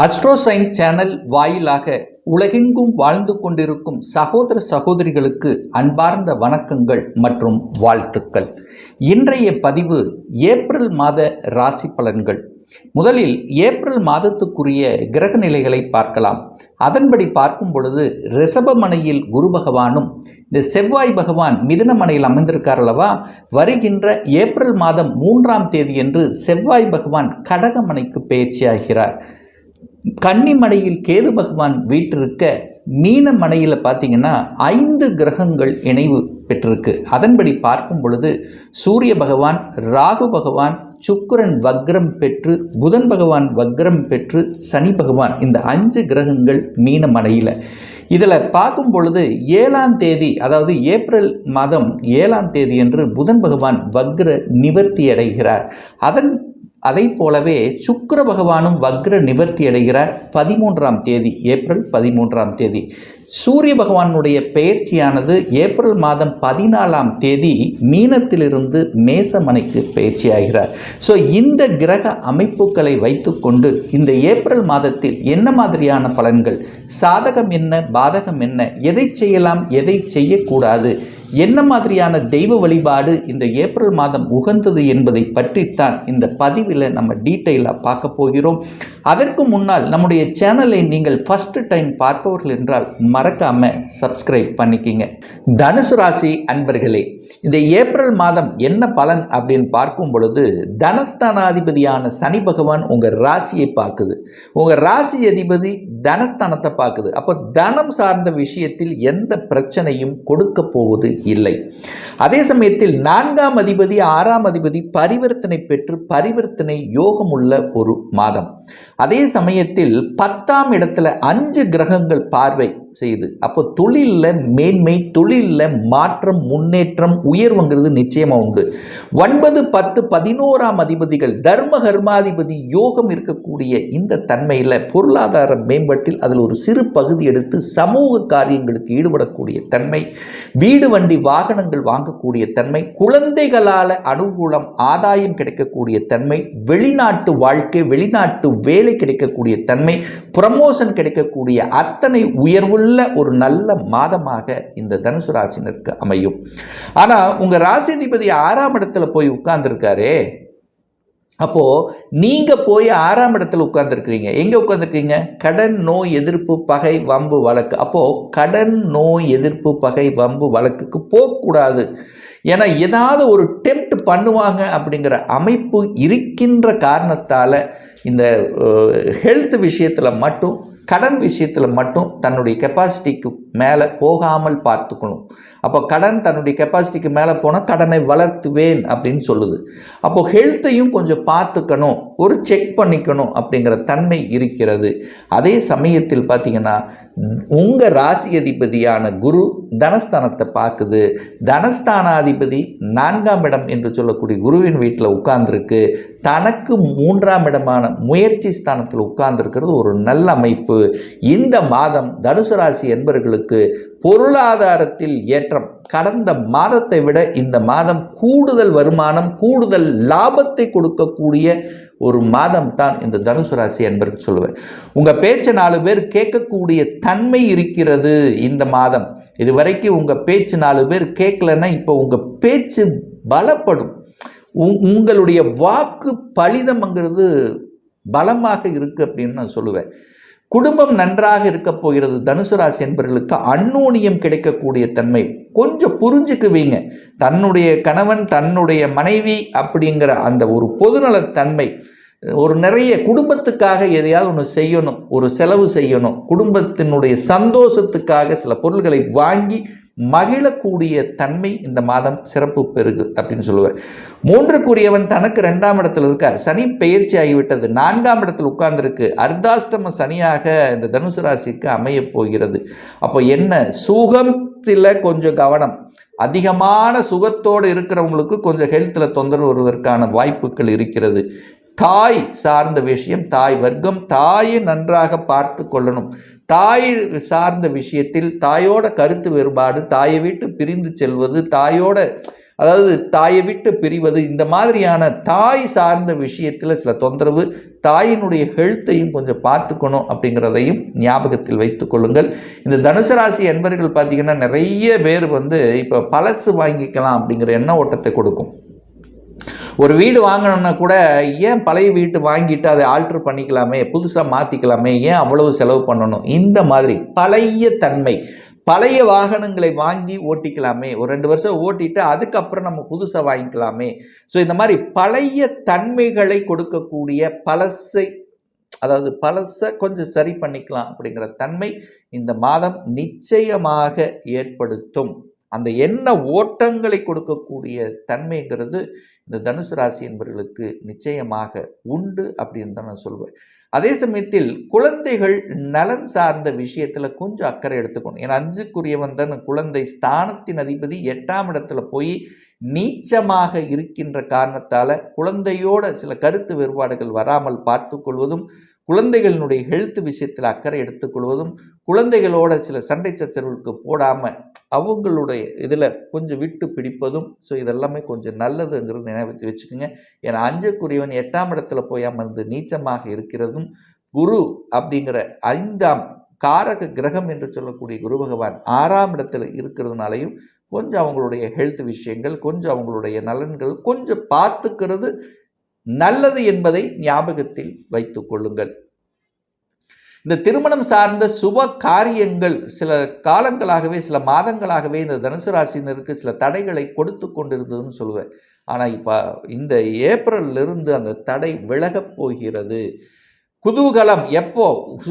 அஸ்ட்ரோசைன் channel வாயிலாக உலகெங்கும் வாழ்ந்து கொண்டிருக்கும் சகோதர சகோதரிகளுக்கு அன்பார்ந்த வணக்கங்கள் மற்றும் வாழ்த்துக்கள். இன்றைய பதிவு ஏப்ரல் மாத ராசி பலன்கள். முதலில் ஏப்ரல் மாதத்துக்குரிய கிரக நிலைகளை பார்க்கலாம். அதன்படி பார்க்கும் பொழுது ரிஷபமனையில் குரு பகவானும் இந்த செவ்வாய் பகவான் மிதனமனையில் அமைந்திருக்கார் அல்லவா? வருகின்ற ஏப்ரல் மாதம் மூன்றாம் தேதியன்று செவ்வாய் பகவான் கடகமனைக்கு பயிற்சியாகிறார். கன்னிமடையில் கேது பகவான் வீற்றிருக்க மீன மனையில் பார்த்தீங்கன்னா ஐந்து கிரகங்கள் இணைவு பெற்றிருக்கு. அதன்படி பார்க்கும் பொழுது சூரிய பகவான் ராகு பகவான் சுக்கரன் வக்ரம் பெற்று புதன் பகவான் வக்ரம் பெற்று சனி பகவான் இந்த அஞ்சு கிரகங்கள் மீன மனையில் இதில் பார்க்கும் பொழுது ஏழாம் தேதி அதாவது ஏப்ரல் மாதம் ஏழாம் தேதி என்று புதன் பகவான் வக்ர நிவர்த்தி அடைகிறார். அதன் அதை போலவே சுக்கர பகவானும் வக்ர நிவர்த்தி அடைகிறார் பதிமூன்றாம் தேதி ஏப்ரல் பதிமூன்றாம் தேதி. சூரிய பகவானுடைய பெயர்ச்சியானது ஏப்ரல் மாதம் பதினாலாம் தேதி மீனத்திலிருந்து மேசமனைக்கு பயிற்சியாகிறார் ஸோ இந்த கிரக அமைப்புகளை வைத்துக்கொண்டு இந்த ஏப்ரல் மாதத்தில் என்ன மாதிரியான பலன்கள்? சாதகம் என்ன? பாதகம் என்ன? எதை செய்யலாம்? எதை செய்யக்கூடாது? என்ன மாதிரியான தெய்வ வழிபாடு இந்த ஏப்ரல் மாதம் உகந்தது என்பதை பற்றித்தான் இந்த பதிவில் நம்ம டீட்டெயிலாக பார்க்க போகிறோம். அதற்கு முன்னால் நம்முடைய சேனலை நீங்கள் ஃபஸ்ட்டு டைம் பார்ப்பவர்கள் என்றால் மறக்காமல் சப்ஸ்கிரைப் பண்ணிக்கிங்க. தனுசு ராசி அன்பர்களே இந்த ஏப்ரல் மாதம் என்ன பலன் அப்படின்னு பார்க்கும் பொழுது தனஸ்தானாதிபதியான சனி பகவான் உங்கள் ராசியை பார்க்குது. உங்கள் ராசி அதிபதி தனஸ்தானத்தை பார்க்குது. அப்போ தனம் சார்ந்த விஷயத்தில் எந்த பிரச்சனையும் கொடுக்க போவது இல்லை. அதே சமயத்தில் நான்காம் அதிபதி ஆறாம் அதிபதி பரிவர்த்தனை பெற்று பரிவர்த்தனை யோகமுள்ள ஒரு மாதம். அதே சமயத்தில் பத்தாம் இடத்துல அஞ்சு கிரகங்கள் பார்வை. செய்யுது. அப்போ தொழிலில் மேன்மை தொழிலில் மாற்றம் முன்னேற்றம் உயர்வுங்கிறது நிச்சயமாக உண்டு. ஒன்பது பத்து பதினோராம் அதிபதிகள் தர்ம கர்மாதிபதி யோகம் இருக்கக்கூடிய இந்த தன்மையில் பொருளாதார மேம்பாட்டில் அதில் ஒரு சிறு பகுதி எடுத்து சமூக காரியங்களுக்கு ஈடுபடக்கூடிய தன்மை வீடு வண்டி வாகனங்கள் வாங்கக்கூடிய தன்மை குழந்தைகளால் அனுகூலம் ஆதாயம் கிடைக்கக்கூடிய தன்மை வெளிநாட்டு வாழ்க்கை வெளிநாட்டு வேலை கிடைக்கக்கூடிய தன்மை ப்ரமோஷன் கிடைக்கக்கூடிய அத்தனை பயனுள்ள ஒரு நல்ல மாதமாக இந்த தனுசு ராசினருக்கு அமையும். ஆனால் உங்கள் ராசிதிபதி ஆறாம் இடத்துல போய் உட்கார்ந்துருக்காரே அப்போது நீங்கள் போய் ஆறாம் இடத்துல உட்காந்துருக்கிறீங்க எங்கே உட்காந்துருக்கீங்க கடன் நோய் எதிர்ப்பு பகை வம்பு வழக்கு. அப்போது கடன் நோய் எதிர்ப்பு பகை வம்பு வழக்குக்கு போகக்கூடாது. ஏன்னா ஏதாவது ஒரு டெம்ப்ட் பண்ணுவாங்க அப்படிங்கிற அமைப்பு இருக்கின்ற காரணத்தால் இந்த ஹெல்த் விஷயத்தில் மட்டும் கடன் விஷயத்தில் மட்டும் தன்னுடைய கெப்பாசிட்டிக்கு மேலே போகாமல் பார்த்துக்கணும். அப்போ கடன் தன்னுடைய கெப்பாசிட்டிக்கு மேலே போனால் கடனை வளர்த்துவேன் அப்படின்னு சொல்லுது. அப்போது ஹெல்த்தையும் கொஞ்சம் பார்த்துக்கணும் ஒரு செக் பண்ணிக்கணும் அப்படிங்கிற தன்மை இருக்கிறது. அதே சமயத்தில் பார்த்திங்கன்னா உங்கள் ராசி அதிபதியான குரு தனஸ்தானத்தை பார்க்குது. தனஸ்தானாதிபதி நான்காம் இடம் என்று சொல்லக்கூடிய குருவின் வீட்டில் உட்கார்ந்துருக்கு. தனக்கு மூன்றாம் இடமான முயற்சி ஸ்தானத்தில் உட்கார்ந்துருக்கிறது ஒரு நல்ல அமைப்பு. இந்த மாதம் தனுசு ராசி என்பவர்களுக்கு பொருளாதாரத்தில் ஏற்றம். கடந்த மாதத்தை விட இந்த மாதம் கூடுதல் வருமானம் கூடுதல் லாபத்தை கொடுக்கக்கூடிய ஒரு மாதம் தான் இந்த தனுசு ராசி என்பருக்கு சொல்லுவேன். உங்கள் பேச்சை நாலு பேர் கேட்கக்கூடிய தன்மை இருக்கிறது இந்த மாதம். இது வரைக்கும் உங்கள் பேச்சு நாலு பேர் கேட்கலன்னா இப்போ உங்கள் பேச்சு பலப்படும். உங்களுடைய வாக்கு பலிதம்ங்கிறது பலமாக இருக்குது அப்படின்னு நான் சொல்லுவேன். குடும்பம் நன்றாக இருக்க போகிறது தனுசு ராசி என்பவர்களுக்கு அன்னோனியம் கிடைக்கக்கூடிய தன்மை. கொஞ்சம் புரிஞ்சுக்குவீங்க. தன்னுடைய கணவன் தன்னுடைய மனைவி அப்படிங்கிற அந்த ஒரு பொதுநலத்தன்மை ஒரு நிறைய குடும்பத்துக்காக எதையாவது ஒன்று செய்யணும். ஒரு செலவு செய்யணும். குடும்பத்தினுடைய சந்தோஷத்துக்காக சில பொருள்களை வாங்கி மகிழக்கூடிய தன்மை இந்த மாதம் சிறப்பு பெருகு அப்படின்னு சொல்லுவேன் மூன்றுக்குரியவன் தனக்கு ரெண்டாம் இடத்துல இருக்கார். சனி பயிற்சி ஆகிவிட்டது. நான்காம் இடத்தில் உட்கார்ந்துருக்கு. அர்த்தாஷ்டம சனியாக இந்த தனுசு ராசிக்கு அமைய போகிறது. அப்போ என்ன? சுகத்தில் கொஞ்சம் கவனம். அதிகமான சுகத்தோடு இருக்கிறவங்களுக்கு கொஞ்சம் ஹெல்த்தில் தொந்தரவு வருவதற்கான வாய்ப்புகள் இருக்கிறது. தாய் சார்ந்த விஷயம் தாய் வர்க்கம் தாயை நன்றாக பார்த்து கொள்ளணும். தாய் சார்ந்த விஷயத்தில் தாயோட கருத்து வேறுபாடு தாயை விட்டு பிரிந்து செல்வது தாயோட அதாவது தாயை விட்டு பிரிவது இந்த மாதிரியான தாய் சார்ந்த விஷயத்தில் சில தொந்தரவு தாயினுடைய ஹெல்த்தையும் கொஞ்சம் பார்த்துக்கணும் அப்படிங்கிறதையும் ஞாபகத்தில் வைத்து கொள்ளுங்கள். இந்த தனுசு ராசி என்பர்கள் பார்த்திங்கன்னா நிறைய பேர் வந்து இப்போ பழசு வாங்கிக்கலாம் அப்படிங்கிற எண்ண ஓட்டத்தை கொடுக்கும். ஒரு வீடு வாங்கணும்னா கூட ஏன் பழைய வீட்டு வாங்கிட்டு அதை ஆல்ட்ரு பண்ணிக்கலாமே புதுசாக மாற்றிக்கலாமே ஏன் அவ்வளவு செலவு பண்ணணும்? இந்த மாதிரி பழைய தன்மை பழைய வாகனங்களை வாங்கி ஓட்டிக்கலாமே. ஒரு ரெண்டு வருஷம் ஓட்டிட்டு அதுக்கப்புறம் நம்ம புதுசாக வாங்கிக்கலாமே. ஸோ இந்த மாதிரி பழைய தன்மைகளை கொடுக்கக்கூடிய பழசை அதாவது பழசை கொஞ்சம் சரி பண்ணிக்கலாம் அப்படிங்கிற தன்மை இந்த மாதம் நிச்சயமாக ஏற்படுத்தும். அந்த எண்ண ஓட்டங்களை கொடுக்கக்கூடிய தன்மைங்கிறது இந்த தனுசு ராசி என்பவர்களுக்கு நிச்சயமாக உண்டு அப்படின்னு தான் நான் சொல்வேன். அதே சமயத்தில் குழந்தைகள் நலன் சார்ந்த விஷயத்தில் கொஞ்சம் அக்கறை எடுத்துக்கணும். ஏன்னா அஞ்சுக்குரியவன் தான் குழந்தை ஸ்தானத்தின் அதிபதி எட்டாம் இடத்துல போய் நீச்சமாக இருக்கின்ற காரணத்தால் குழந்தையோட சில கருத்து வேறுபாடுகள் வராமல் பார்த்து கொள்வதும் குழந்தைகளினுடைய ஹெல்த் விஷயத்தில் அக்கறை எடுத்துக்கொள்வதும் குழந்தைகளோட சில சண்டை சச்சரவுக்கு போடாமல் அவங்களுடைய இதில் கொஞ்சம் விட்டு பிடிப்பதும் ஸோ இதெல்லாமே கொஞ்சம் நல்லதுங்கிறது நினைவுத்தி வச்சுக்கோங்க. ஏன்னா அஞ்சக்குரியவன் எட்டாம் இடத்துல போய் அமர்ந்து நீச்சமாக இருக்கிறதும் குரு அப்படிங்கிற ஐந்தாம் காரக கிரகம் என்று சொல்லக்கூடிய குரு பகவான் ஆறாம் இடத்துல இருக்கிறதுனாலையும் கொஞ்சம் அவங்களுடைய ஹெல்த் விஷயங்கள் கொஞ்சம் அவங்களுடைய நலன்கள் கொஞ்சம் பார்த்துக்கிறது நல்லது என்பதை ஞாபகத்தில் வைத்து கொள்ளுங்கள். இந்த திருமணம் சார்ந்த சுப காரியங்கள் சில காலங்களாகவே சில மாதங்களாகவே இந்த தனுசு ராசினருக்கு சில தடைகளை கொடுத்து கொண்டிருந்ததுன்னு சொல்லுவேன். ஆனால் இப்போ இந்த ஏப்ரல்லிருந்து அந்த தடை விலகப் போகிறது. குதூகலம். எப்போ?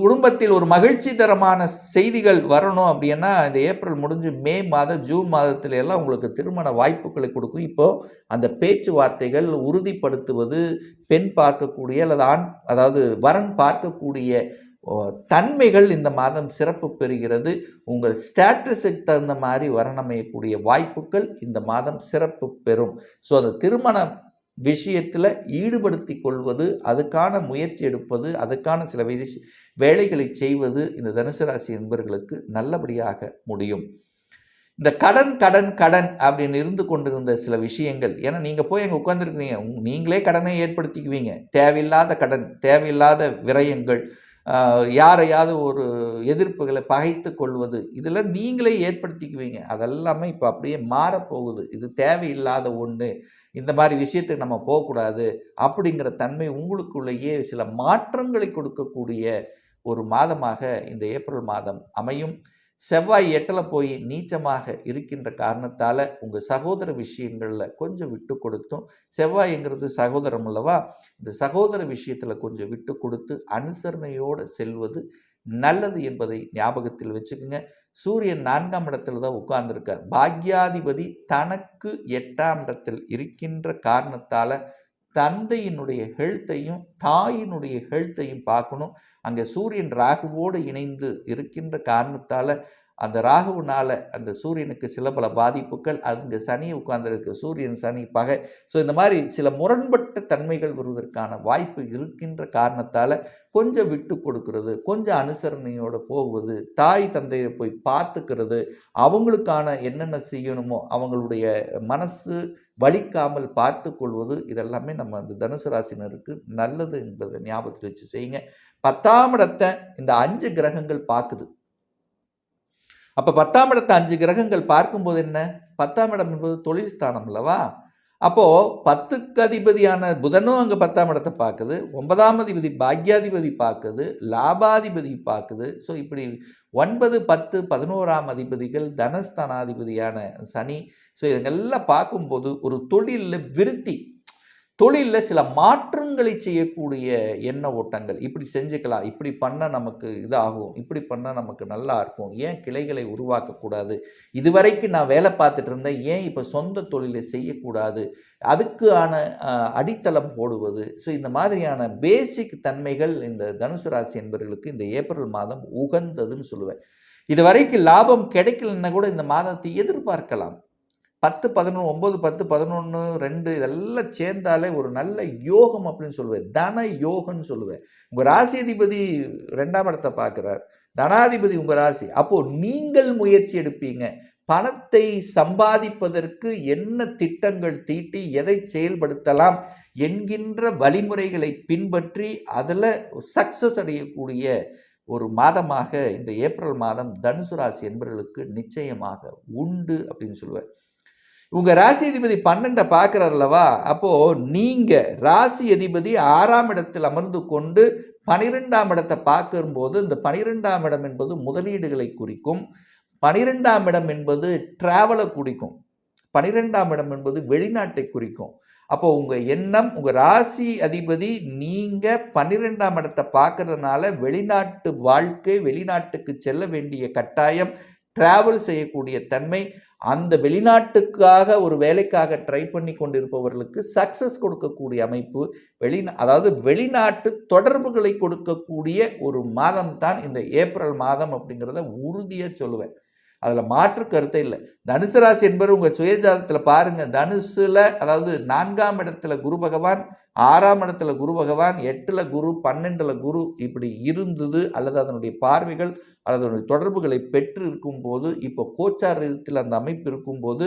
குடும்பத்தில் ஒரு மகிழ்ச்சி தரமான செய்திகள் வரணும் அப்படின்னா இந்த ஏப்ரல் முடிஞ்சு மே மாதம் ஜூன் மாதத்துல எல்லாம் உங்களுக்கு திருமண வாய்ப்புகளை கொடுக்கும். இப்போ அந்த பேச்சுவார்த்தைகள் உறுதிப்படுத்துவது பெண் பார்க்கக்கூடிய அல்லது ஆண் அதாவது வரன் பார்க்கக்கூடிய தன்மைகள் இந்த மாதம் சிறப்பு பெறுகிறது. உங்கள் ஸ்டேட்டஸுக்கு தகுந்த மாதிரி வரணமையக்கூடிய வாய்ப்புகள் இந்த மாதம் சிறப்பு பெறும். ஸோ அந்த திருமண விஷயத்தில் ஈடுபடுத்தி கொள்வது அதுக்கான முயற்சி எடுப்பது அதுக்கான சில வேலைகளை செய்வது இந்த தனுசு ராசி என்பர்களுக்கு நல்லபடியாக முடியும். இந்த கடன் கடன் கடன் அப்படின்னு இருந்து கொண்டிருந்த சில விஷயங்கள் ஏன்னா நீங்கள் போய் அங்கே உட்காந்துருக்கீங்க நீங்களே கடனை ஏற்படுத்திக்குவீங்க. தேவையில்லாத கடன் தேவையில்லாத விரயங்கள் யாரையாவது ஒரு எதிர்ப்புகளை பகைத்து கொள்வது இதில் நீங்களே ஏற்படுத்திக்குவீங்க. அதெல்லாமே இப்போ அப்படியே மாறப்போகுது. இது தேவையில்லாத ஒன்று இந்த மாதிரி விஷயத்துக்கு நம்ம போகக்கூடாது அப்படிங்கிற தன்மை உங்களுக்குள்ளேயே சில மாற்றங்களை கொடுக்கக்கூடிய ஒரு மாதமாக இந்த ஏப்ரல் மாதம் அமையும். செவ்வாய் எட்டில் போய் நீச்சமாக இருக்கின்ற காரணத்தால் உங்கள் சகோதர விஷயங்களில் கொஞ்சம் விட்டு கொடுத்தும். செவ்வாய்ங்கிறது சகோதரம் அல்லவா? இந்த சகோதர விஷயத்தில் கொஞ்சம் விட்டு கொடுத்து அனுசரணையோடு செல்வது நல்லது என்பதை ஞாபகத்தில் வச்சுக்கோங்க. சூரியன் நான்காம் இடத்துல தான் உட்கார்ந்துருக்கார். பாக்யாதிபதி தனக்கு எட்டாம் இடத்தில் இருக்கின்ற காரணத்தால் தந்தையினுடைய ஹெல்த்தையும் தாயினுடைய ஹெல்த்தையும் பார்க்கணும். அங்கே சூரியன் ராகுவோடு இணைந்து இருக்கின்ற காரணத்தால் அந்த ராகுவினால் அந்த சூரியனுக்கு சில பல பாதிப்புகள் அங்கே சனி உட்கார்ந்துருக்கு சூரியன் சனி பகை. ஸோ இந்த மாதிரி சில முரண்பட்ட தன்மைகள் வருவதற்கான வாய்ப்பு இருக்கின்ற காரணத்தால் கொஞ்சம் விட்டு கொடுக்கறது கொஞ்சம் அனுசரணையோடு போவது தாய் தந்தையை போய் பார்த்துக்கிறது அவங்களுக்கான என்னென்ன செய்யணுமோ அவங்களுடைய மனசு வலிக்காமல் பார்த்து கொள்வது இதெல்லாமே நம்ம அந்த தனுசு ராசினருக்கு நல்லது என்பதை ஞாபகத்தில் வச்சு செய்யுங்க. பத்தாம் இடத்தை இந்த அஞ்சு கிரகங்கள் பார்க்குது. அப்போ பத்தாம் இடத்தை அஞ்சு கிரகங்கள் பார்க்கும்போது என்ன? பத்தாம் இடம் என்பது தொழில் ஸ்தானம் அல்லவா? அப்போது பத்துக்கு அதிபதியான புதனும் அங்கே பத்தாம் இடத்தை பார்க்குது. ஒன்பதாம் அதிபதி பாக்யாதிபதி பார்க்குது. லாபாதிபதி பார்க்குது. ஸோ இப்படி ஒன்பது பத்து பதினோராம் அதிபதிகள் தனஸ்தானாதிபதியான சனி. ஸோ இதெல்லாம் பார்க்கும்போது ஒரு தொழிலில் விருத்தி தொழிலில் சில மாற்றங்களை செய்யக்கூடிய எண்ண ஓட்டங்கள். இப்படி செஞ்சுக்கலாம் இப்படி பண்ணால் நமக்கு இதாகும் இப்படி பண்ணால் நமக்கு நல்லா இருக்கும். ஏன் கிளைகளை உருவாக்கக்கூடாது இதுவரைக்கும் நான் வேலை பார்த்துட்டு இருந்தேன். ஏன் இப்போ சொந்த தொழிலை செய்யக்கூடாது? அதுக்கான அடித்தளம் போடுவது. ஸோ இந்த மாதிரியான பேசிக் தன்மைகள் இந்த தனுசு ராசி என்பவர்களுக்கு இந்த ஏப்ரல் மாதம் உகந்ததுன்னு சொல்லுவேன். இது வரைக்கும் லாபம் கிடைக்கலன்னா கூட இந்த மாதத்தை எதிர்பார்க்கலாம். பத்து பதினொன்று ஒம்பது பத்து பதினொன்று ரெண்டு இதெல்லாம் சேர்ந்தாலே ஒரு நல்ல யோகம் அப்படின்னு சொல்லுவேன். தன யோகம்னு சொல்லுவேன். உங்கள் ராசி அதிபதி ரெண்டாம் இடத்தை பார்க்குறார். தனாதிபதி உங்கள் ராசி. அப்போது நீங்கள் முயற்சி எடுப்பீங்க. பணத்தை சம்பாதிப்பதற்கு என்ன திட்டங்கள் தீட்டி எதை செயல்படுத்தலாம் என்கின்ற வழிமுறைகளை பின்பற்றி அதில் சக்ஸஸ் அடையக்கூடிய ஒரு மாதமாக இந்த ஏப்ரல் மாதம் தனுசு ராசி என்பவர்களுக்கு நிச்சயமாக உண்டு அப்படின்னு சொல்லுவேன். உங்கள் ராசி அதிபதி பன்னெண்டை பார்க்குறாருல்லவா? அப்போது நீங்கள் ராசி அதிபதி ஆறாம் இடத்தில் அமர்ந்து கொண்டு பனிரெண்டாம் இடத்தை பார்க்கும்போது இந்த பனிரெண்டாம் இடம் என்பது முதலீடுகளை குறிக்கும். பனிரெண்டாம் இடம் என்பது ட்ராவலை குறிக்கும். பனிரெண்டாம் இடம் என்பது வெளிநாட்டை குறிக்கும். அப்போ உங்கள் எண்ணம் உங்கள் ராசி அதிபதி நீங்கள் பன்னிரெண்டாம் இடத்தை பார்க்கறதுனால வெளிநாட்டு வாழ்க்கை வெளிநாட்டுக்கு செல்ல வேண்டிய கட்டாயம் டிராவல் செய்யக்கூடிய தன்மை அந்த வெளிநாட்டுக்காக ஒரு வேலைக்காக ட்ரை பண்ணி கொண்டிருப்பவர்களுக்கு சக்ஸஸ் கொடுக்கக்கூடிய அமைப்பு வெளி அதாவது வெளிநாட்டு தொடர்புகளை கொடுக்கக்கூடிய ஒரு மாதம் தான் இந்த ஏப்ரல் மாதம் அப்படிங்கிறத உறுதியாக சொல்லுவேன். அதில் மாற்று கருத்தே இல்லை. தனுசு ராசி என்பது உங்கள் சுயஜாதத்தில் பாருங்கள் தனுசில் அதாவது நான்காம் இடத்துல குரு பகவான் ஆறாம் இடத்துல குரு பகவான் எட்டில் குரு பன்னெண்டில் குரு இப்படி இருந்தது அல்லது அதனுடைய பார்வைகள் அல்லது அதனுடைய தொடர்புகளை பெற்று இருக்கும்போது இப்போ கோச்சார் விதத்தில் அந்த அமைப்பு இருக்கும்போது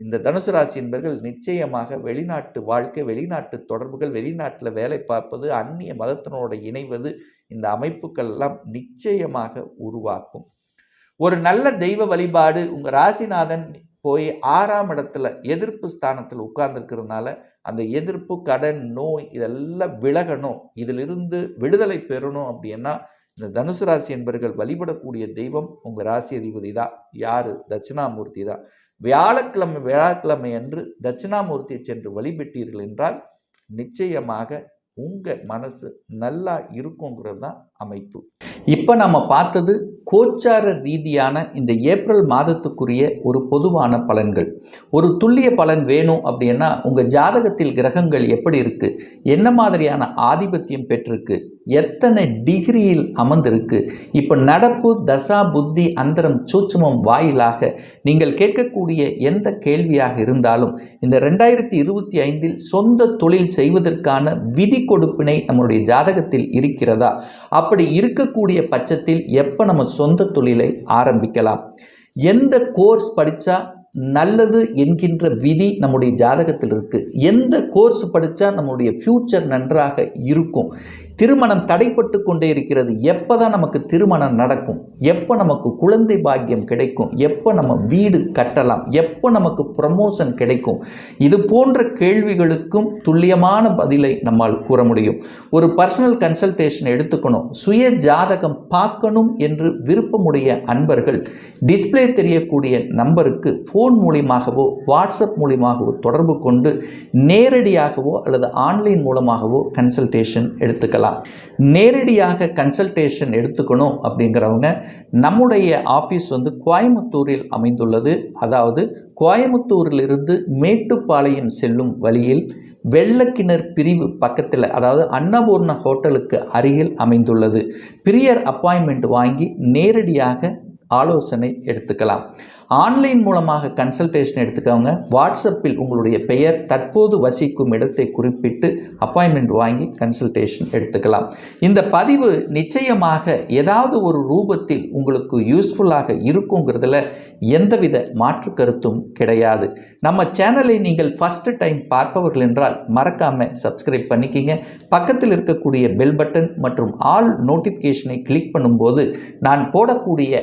இந்த தனுசு ராசி என்பர்கள் நிச்சயமாக வெளிநாட்டு வாழ்க்கை வெளிநாட்டு தொடர்புகள் வெளிநாட்டில் வேலை பார்ப்பது அந்நிய மதத்தினோட இணைவது இந்த அமைப்புக்கள் எல்லாம் நிச்சயமாக உருவாக்கும். ஒரு நல்ல தெய்வ வழிபாடு உங்கள் ராசிநாதன் போய் ஆறாம் இடத்துல எதிர்ப்பு ஸ்தானத்தில் உட்கார்ந்துருக்கிறதுனால அந்த எதிர்ப்பு கடன் நோய் இதெல்லாம் விலகணும். இதிலிருந்து விடுதலை பெறணும் அப்படின்னா இந்த தனுசு ராசி என்பர்கள் வழிபடக்கூடிய தெய்வம் உங்கள் ராசி அதிபதி தான். யார்? தட்சிணாமூர்த்தி தான். வியாழக்கிழமை வியாழக்கிழமை அன்று தட்சிணாமூர்த்தியை சென்று வழிபட்டீர்கள் என்றால் நிச்சயமாக உங்கள் மனசு நல்லா இருக்குங்கிறது தான் அமைப்பு. இப்போ நம்ம பார்த்தது கோச்சார ரீதியான இந்த ஏப்ரல் மாதத்துக்குரிய ஒரு பொதுவான பலன்கள். ஒரு துல்லிய பலன் வேணும் அப்படின்னா உங்கள் ஜாதகத்தில் கிரகங்கள் எப்படி இருக்குது என்ன மாதிரியான ஆதிபத்தியம் பெற்றிருக்கு? எத்தனை டிகிரியில் அமர்ந்திருக்கு? இப்போ நடப்பு தசா புத்தி அந்தரம் சூட்சமம் வாயிலாக நீங்கள் கேட்கக்கூடிய எந்த கேள்வியாக இருந்தாலும் இந்த ரெண்டாயிரத்தி இருபத்தி ஐந்தில் சொந்த தொழில் செய்வதற்கான விதி கொடுப்பினை நம்முடைய ஜாதகத்தில் இருக்கிறதா? அப்படி அப்படி இருக்கக்கூடிய பட்சத்தில் எப்போ நம்ம சொந்த தொழிலை ஆரம்பிக்கலாம்? எந்த கோர்ஸ் படித்தா நல்லது என்கின்ற விதி நம்முடைய ஜாதகத்தில் இருக்குது எந்த கோர்ஸ் படித்தா நம்முடைய ஃப்யூச்சர் நன்றாக இருக்கும்? திருமணம் தடைப்பட்டு கொண்டே இருக்கிறது. எப்போ தான் நமக்கு திருமணம் நடக்கும்? எப்போ நமக்கு குழந்தை பாக்கியம் கிடைக்கும்? எப்போ நம்ம வீடு கட்டலாம்? எப்போ நமக்கு ப்ரமோஷன் கிடைக்கும்? இது போன்ற கேள்விகளுக்கும் துல்லியமான பதிலை நம்மால் கூற முடியும். ஒரு பர்சனல் கன்சல்டேஷன் எடுத்துக்கணும். சுய ஜாதகம் பார்க்கணும் என்று விருப்பமுடைய அன்பர்கள் டிஸ்பிளே தெரியக்கூடிய நம்பருக்கு ஃபோன் ஃபோன் மூலியமாகவோ வாட்ஸ்அப் மூலியமாகவோ தொடர்பு கொண்டு நேரடியாகவோ அல்லது ஆன்லைன் மூலமாகவோ கன்சல்டேஷன் எடுத்துக்கலாம். நேரடியாக கன்சல்டேஷன் எடுத்துக்கணும் அப்படிங்கிறவங்க நம்முடைய ஆஃபீஸ் வந்து கோயமுத்தூரில் அமைந்துள்ளது. அதாவது கோயமுத்தூரிலிருந்து மேட்டுப்பாளையம் செல்லும் வழியில் வெள்ளக்கிணர் பிரிவு பக்கத்தில் அதாவது அன்னபூர்ண ஹோட்டலுக்கு அருகில் அமைந்துள்ளது. பிரியர் அப்பாயின்மெண்ட் வாங்கி நேரடியாக ஆலோசனை எடுத்துக்கலாம். ஆன்லைன் மூலமாக கன்சல்டேஷன் எடுத்துக்கவங்க வாட்ஸ்அப்பில் உங்களுடைய பெயர் தற்போது வசிக்கும் இடத்தை குறிப்பிட்டு அப்பாயின்மெண்ட் வாங்கி கன்சல்டேஷன் எடுத்துக்கலாம். இந்த பதிவு நிச்சயமாக ஏதாவது ஒரு ரூபத்தில் உங்களுக்கு யூஸ்ஃபுல்லாக இருக்குங்கிறதுல எந்தவித மாற்று கருத்தும் கிடையாது. நம்ம சேனலை நீங்கள் ஃபஸ்ட்டு டைம் பார்ப்பவர்கள் என்றால் மறக்காமல் சப்ஸ்கிரைப் பண்ணிக்கிங்க. பக்கத்தில் இருக்கக்கூடிய பெல் பட்டன் மற்றும் ஆல் நோட்டிஃபிகேஷனை கிளிக் பண்ணும்போது நான் போடக்கூடிய